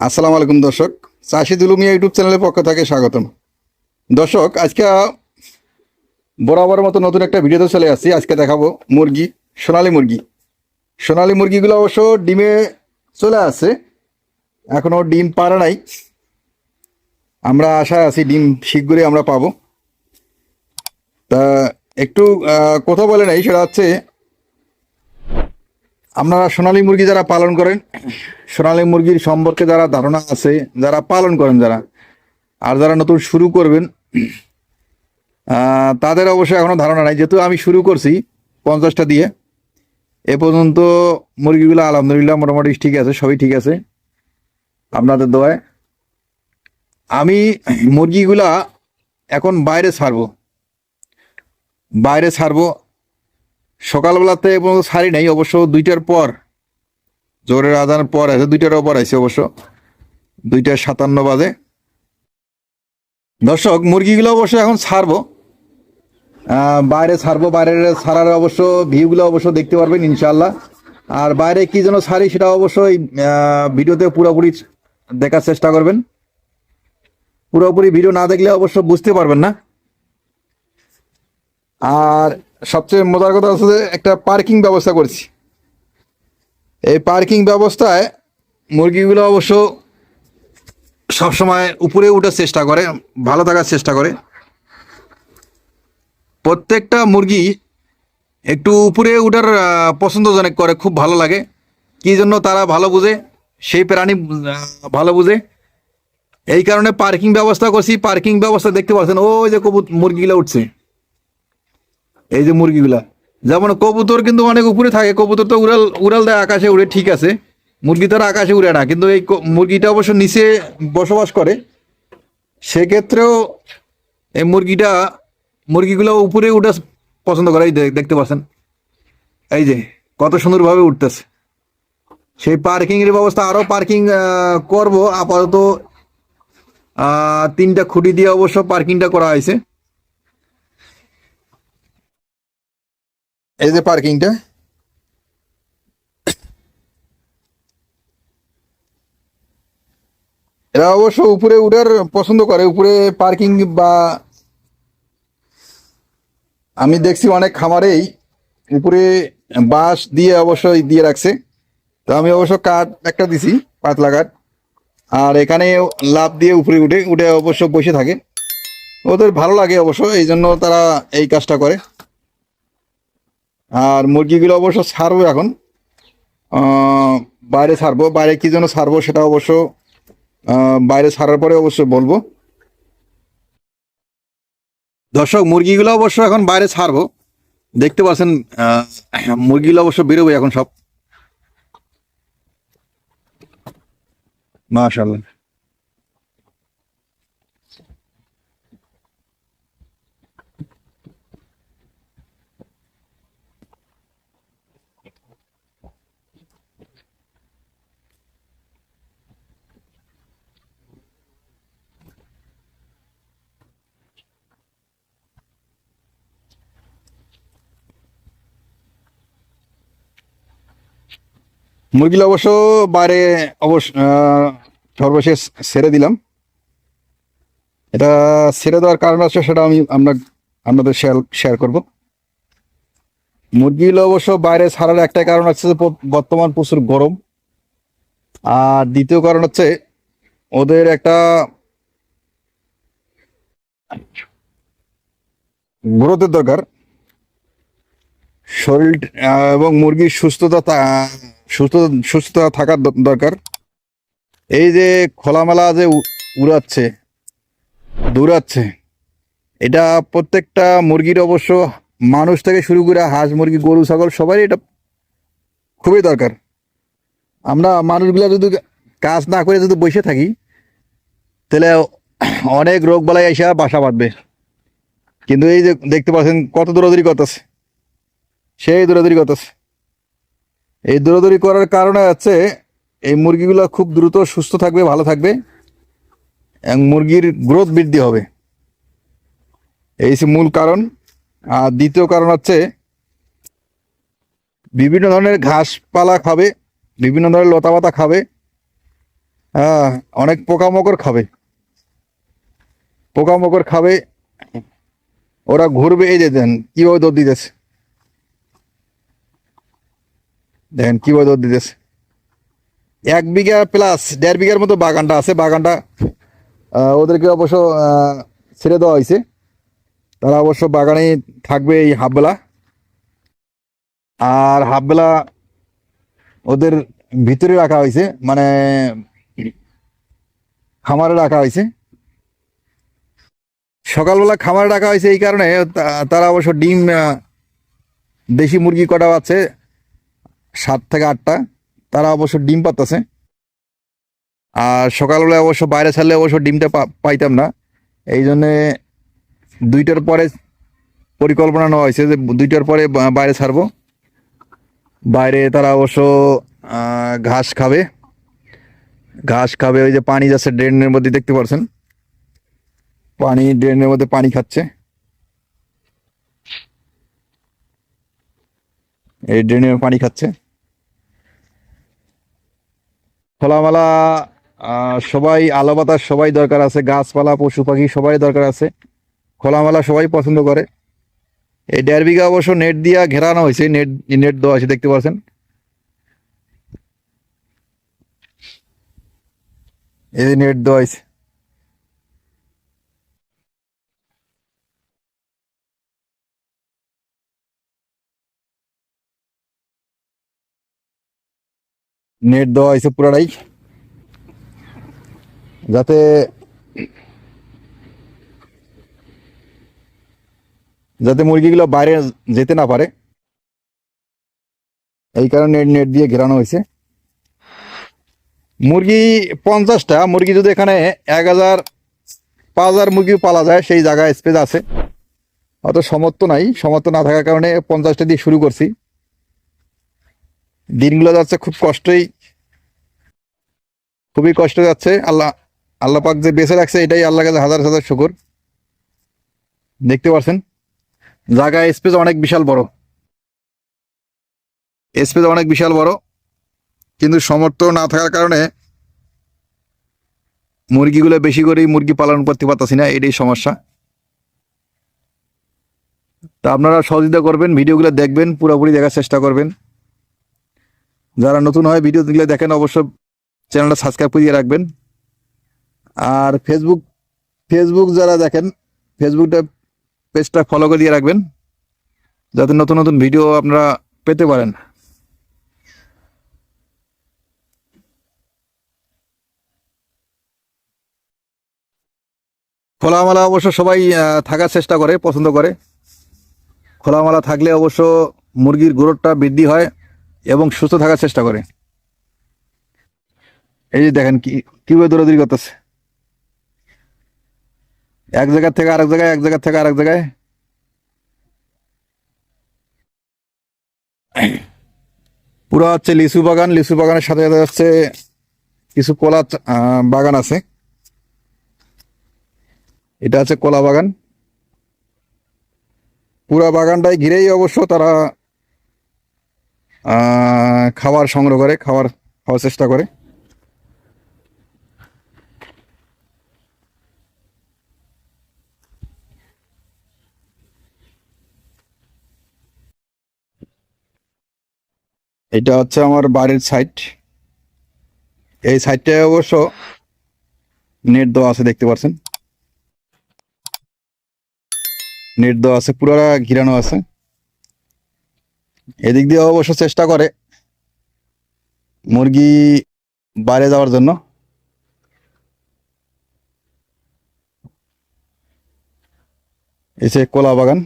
আসসালামু আলাইকুম দর্শক। চাষি দুলুমিয়া ইউটিউব চ্যানেলের পক্ষ থেকে স্বাগতম। দর্শক, আজকে বরাবর মতো নতুন একটা ভিডিওতে চলে আসছি। আজকে দেখাবো মুরগি, সোনালি মুরগি। সোনালি মুরগিগুলো অবশ্য ডিমে চলে আসছে। এখনও ডিম পারে নাই। আমরা আশায় আছি ডিম শীঘ্রই আমরা পাবো। তা একটু কথা বলে নাই, সেটা হচ্ছে আপনারা সোনালী মুরগি যারা পালন করেন, সোনালী মুরগির সম্পর্কে যারা ধারণা আছে, যারা পালন করেন যারা, আর যারা নতুন শুরু করবেন তাদের অবশ্যই এখনও ধারণা নাই। যেহেতু আমি শুরু করছি পঞ্চাশটা দিয়ে, এ পর্যন্ত মুরগিগুলো আলহামদুলিল্লাহ মোটামুটি ঠিক আছে, সবই ঠিক আছে। আপনাদের দোয়ায়। আমি মুরগিগুলা এখন বাইরে ছাড়বো। বাইরে ছাড়বো সকালবেলাতে পর্যন্ত ছাড়ি নাই, অবশ্য দুইটার পর জোরের আদানের পর আছে, দুইটার পর আছে অবশ্য, দুইটা সাতান্ন বাজে। দর্শক, মুরগিগুলো অবশ্য এখন ছাড়বো। বাইরে ছাড়বো, বাইরের ছাড়ার অবশ্য ভিউগুলো অবশ্য দেখতে পারবেন ইনশাল্লাহ আর বাইরে কি যেন ছাড়ি সেটা অবশ্যই ভিডিওতে পুরোপুরি দেখার চেষ্টা করবেন। পুরোপুরি ভিডিও না দেখলে অবশ্য বুঝতে পারবেন না। আর সবচেয়ে মজার কথা হচ্ছে যে একটা পার্কিং ব্যবস্থা করেছি। এই পার্কিং ব্যবস্থায় মুরগিগুলো অবশ্য সবসময় উপরে উঠার চেষ্টা করে, ভালো থাকার চেষ্টা করে। প্রত্যেকটা মুরগি একটু উপরে উঠার পছন্দজনক করে, খুব ভালো লাগে। কি জন্য তারা ভালো বুঝে? সেই প্রাণী ভালো বুঝে। এই কারণে পার্কিং ব্যবস্থা করছি। পার্কিং ব্যবস্থা দেখতে পাচ্ছেন, ওই যে কবুত মুরগিগুলো উঠছে। এই যে মুরগিগুলা। যেমন কবুতর কিন্তু অনেক উপরে থাকে, কবুতর তো উড়াল উড়াল দেয়, আকাশে উড়ে, ঠিক আছে। মুরগি তো আকাশে উড়ে না, কিন্তু এই মুরগিটা অবশ্য নিচে বসবাস করে। সেক্ষেত্রেও এই মুরগিটা, মুরগিগুলো উপরে উঠে পছন্দ করে, এই দেখতে পাচ্ছেন। এই যে, কত সুন্দরভাবে উঠতেছে। সেই পার্কিং এর ব্যবস্থা আরও পার্কিং করব। আপাতত তিনটা খুঁটি দিয়ে অবশ্য পার্কিংটা করা হয়েছে। এই যে পার্কিংটা এরা অবশ্য উপরে উঠার পছন্দ করে, উপরে পার্কিং বা আমি দেখছি অনেক খামারেই উপরে বাঁশ দিয়ে অবশ্যই দিয়ে রাখছে। তো আমি অবশ্য কাঠ একটা দিছি, পাতলা কাঠ। আর এখানে লাভ দিয়ে উপরে উঠে উঠে অবশ্য বসে থাকে। ওদের ভালো লাগে অবশ্য এই জন্য তারা এই কাজটা করে। আর মুরগিগুলো অবশ্য ছাড়বো এখন। বাইরে ছাড়বো। বাইরে কি জন্য ছাড়বো সেটা অবশ্য বাইরে ছাড়ার পরে অবশ্য বলব। দর্শক, মুরগিগুলো অবশ্য এখন বাইরে ছাড়বো। দেখতে পাচ্ছেন মুরগিগুলো অবশ্য বেরোবে এখন সব। মাশাল্লাহ মুরগিগুলো অবশ্য বাইরে অবশ্য সর্বশেষ ছেড়ে দিলাম। এটা ছেড়ে দেওয়ার কারণ আছে সেটা আমি আপনার, আপনাদের শেয়ার শেয়ার করব। মুরগিগুলো অবশ্য বাইরে ছাড়ার একটাই কারণ হচ্ছে যে বর্তমান প্রচুর গরম। আর দ্বিতীয় কারণ হচ্ছে, ওদের একটা গ্রোথের দরকার। শরীর এবং মুরগির সুস্থতা সুস্থ, সুস্থতা থাকার দরকার। এই যে খোলামেলা যে উড়াচ্ছে, দৌড়াচ্ছে, এটা প্রত্যেকটা মুরগির অবশ্য মানুষ থেকে শুরু করে হাঁস, মুরগি, গরু, ছাগল সবারই এটা খুবই দরকার। আমরা মানুষগুলা যদি কাজ না করে যদি বসে থাকি, তাহলে অনেক রোগ বালাই এসে বাসা বাঁধবে। কিন্তু এই যে দেখতে পাচ্ছেন কত দৌড়াদৌড়ি করতেছে, সেই দৌড়াদৌড়ি করতেছে। এই দৌড়াদৌড়ি করার কারণে হচ্ছে এই মুরগিগুলো খুব দ্রুত সুস্থ থাকবে, ভালো থাকবে এবং মুরগির গ্রোথ বৃদ্ধি হবে। এই হচ্ছে মূল কারণ। আর দ্বিতীয় কারণ হচ্ছে বিভিন্ন ধরনের ঘাসপালা খাবে, বিভিন্ন ধরনের লতাপাতা খাবে হ্যাঁ অনেক পোকামাকড় খাবে। পোকামাকড় খাবে, ওরা ঘুরবে, এই যে দেন কীভাবে দৌড় দিতেছে। দেখেন কীভাবে দৌড় দিতেছে। এক বিঘা প্লাস দেড় বিঘার মতো বাগানটা আছে, বাগানটা ওদেরকে অবশ্য ছেড়ে দেওয়া হয়েছে। তারা অবশ্য বাগানে থাকবে এই হাফবেলা। আর হাফবেলা ওদের ভিতরে রাখা হয়েছে মানে খামারে রাখা হয়েছে। সকালবেলা খামারে রাখা হয়েছে এই কারণে তারা অবশ্য ডিম দেশি মুরগি কটা আছে সাত থেকে আটটা, তারা অবশ্য ডিম পাতাছে। আর সকালবেলা অবশ্য বাইরে ছাড়লে অবশ্য ডিমটা পাইতাম না। এই জন্যে দুইটার পরে পরিকল্পনা নেওয়া হয়েছে যে দুইটার পরে বাইরে ছাড়বো। বাইরে তারা অবশ্য ঘাস খাবে। ঘাস খাবে, ওই যে পানি যাচ্ছে ড্রেনের মধ্যে, দেখতে পাচ্ছেন পানি ড্রেনের মধ্যে পানি খাচ্ছে। এই ড্রেনের পানি খাচ্ছে। খোলামেলা সবাই আলো বাতাস, সবাই দরকার আছে। গাছপালা, পশু পাখি, সবাই দরকার আছে। খোলামেলা সবাই পছন্দ করে। এই দেড় বিঘা অবশ্য নেট দিয়া ঘেরানো হয়েছে। নেট নেট দেওয়া আছে, দেখতে পাচ্ছেন। এই নেট দেওয়া হয়েছে। নেট দেওয়া হয়েছে পুরাটাই। যাতে যাতে মুরগিগুলো বাইরে যেতে না পারে। এই কারণে নেট দিয়ে ঘেরানো হয়েছে। মুরগি পঞ্চাশটা, মুরগি যদি এখানে এক হাজার, পাঁচ হাজার মুরগি পালা যায়, সেই জায়গায় স্পেস আছে। অত সমর্থ নাই সমর্থ না থাকার কারণে পঞ্চাশটা দিয়ে শুরু করছি। দিনগুলো যাচ্ছে খুব কষ্টই। খুবই কষ্ট যাচ্ছে। আল্লাহ আল্লাহ পাক যে বেঁচে রাখছে, এটাই আল্লাহ কাছে হাজার হাজার শুকুর। দেখতে পাচ্ছেন জায়গা স্পেস অনেক বিশাল বড়। স্পেস অনেক বিশাল বড়। কিন্তু সমর্থ না থাকার কারণে মুরগিগুলো বেশি করেই মুরগি পালন করতে পারতাছি না, এটাই সমস্যা। তা আপনারা সহযোগিতা করবেন, ভিডিওগুলো দেখবেন, পুরোপুরি দেখার চেষ্টা করবেন। যারা নতুন হয় ভিডিওগুলো দেখেন, অবশ্য চ্যানেলটা সাবস্ক্রাইব করে দিয়ে রাখবেন। আর ফেসবুক ফেসবুক যারা দেখেন ফেসবুকটা পেজটা ফলো করে দিয়ে রাখবেন, যাতে নতুন নতুন ভিডিও আপনারা পেতে পারেন। খোলামেলা অবশ্য সবাই থাকার চেষ্টা করে, পছন্দ করে। খোলামেলা থাকলে অবশ্য মুরগির গ্রোথটা বৃদ্ধি হয় এবং সুস্থ থাকার চেষ্টা করে। এই যে দেখেন কি, কীভাবে দৌড়াদৌড়ি করতেছে। এক জায়গা থেকে আরেক জায়গায়, এক জায়গা থেকে আরেক জায়গায়। পুরো হচ্ছে লিচু বাগান, লিচু বাগানের সাথে সাথে হচ্ছে কিছু কলা বাগান আছে। এটা হচ্ছে কলা বাগান। পুরা বাগানটাই ঘিরেই অবশ্য তারা খাবার সংগ্রহ করে, খাবার খাওয়ার চেষ্টা করে। এটা হচ্ছে আমার বাড়ির সাইড এই সাইডটায় অবশ্য নেট দেওয়া আছে, দেখতে পাচ্ছেন নেট দেওয়া আছে পুরোটা ঘিরানো আছে। এদিক দিয়ে অবশ্য চেষ্টা করে মুরগি বাইরে যাওয়ার জন্য। এসে কলা বাগান।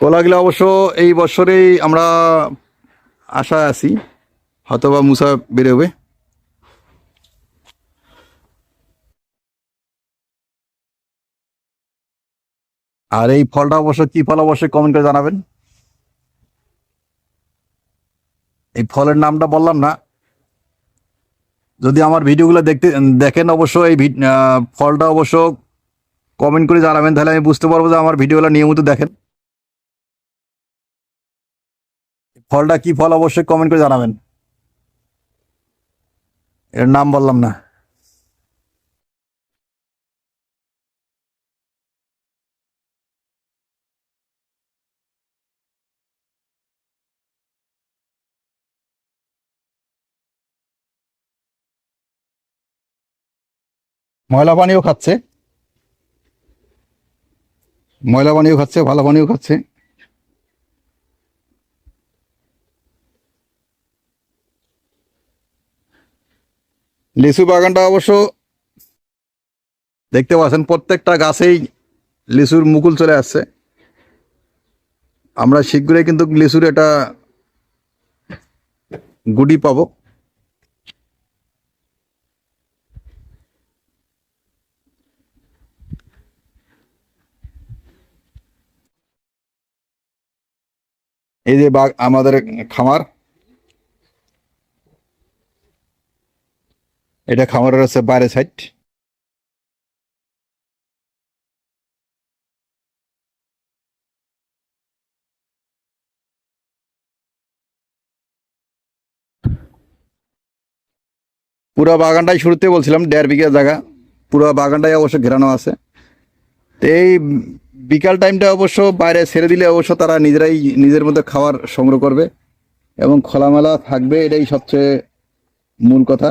কলাগুলো অবশ্য এই বছরেই আমরা আশা আছি হয়তো হয়তোবা মুসা বেরোবে। আর এই ফলটা অবশ্য কি ফল অবশ্যই কমেন্ট করে জানাবেন। এই ফলের নামটা বললাম না। যদি আমার ভিডিওগুলো দেখতে, দেখেন অবশ্য এই ফলটা অবশ্য কমেন্ট করে জানাবেন, তাহলে আমি বুঝতে পারব যে আমার ভিডিওগুলো নিয়মিত দেখেন। ফলটা কি ফল অবশ্যই কমেন্ট করে জানাবেন। এর নাম বললাম না। ময়লা পানিও খাচ্ছে। ময়লা পানিও খাচ্ছে, ভালো পানিও খাচ্ছে। লিচু বাগানটা অবশ্য দেখতে পাচ্ছেন, প্রত্যেকটা গাছেই লিচুর মুকুল চলে আসছে। আমরা শীঘ্রই কিন্তু লিচুর এটা গুডি পাবো। এই যে বাগ আমাদের খামার এটা খামারের হচ্ছে বাইরে সাইড পুরো বাগানটাই শুরুতে বলছিলাম, দেড় বিঘা জায়গা। পুরো বাগানটাই অবশ্য ঘেরানো আছে। এই বিকাল টাইমটা অবশ্য বাইরে ছেড়ে দিলে অবশ্য তারা নিজেরাই নিজের মধ্যে খাবার সংগ্রহ করবে এবং খোলামেলা থাকবে, এটাই সবচেয়ে মূল কথা।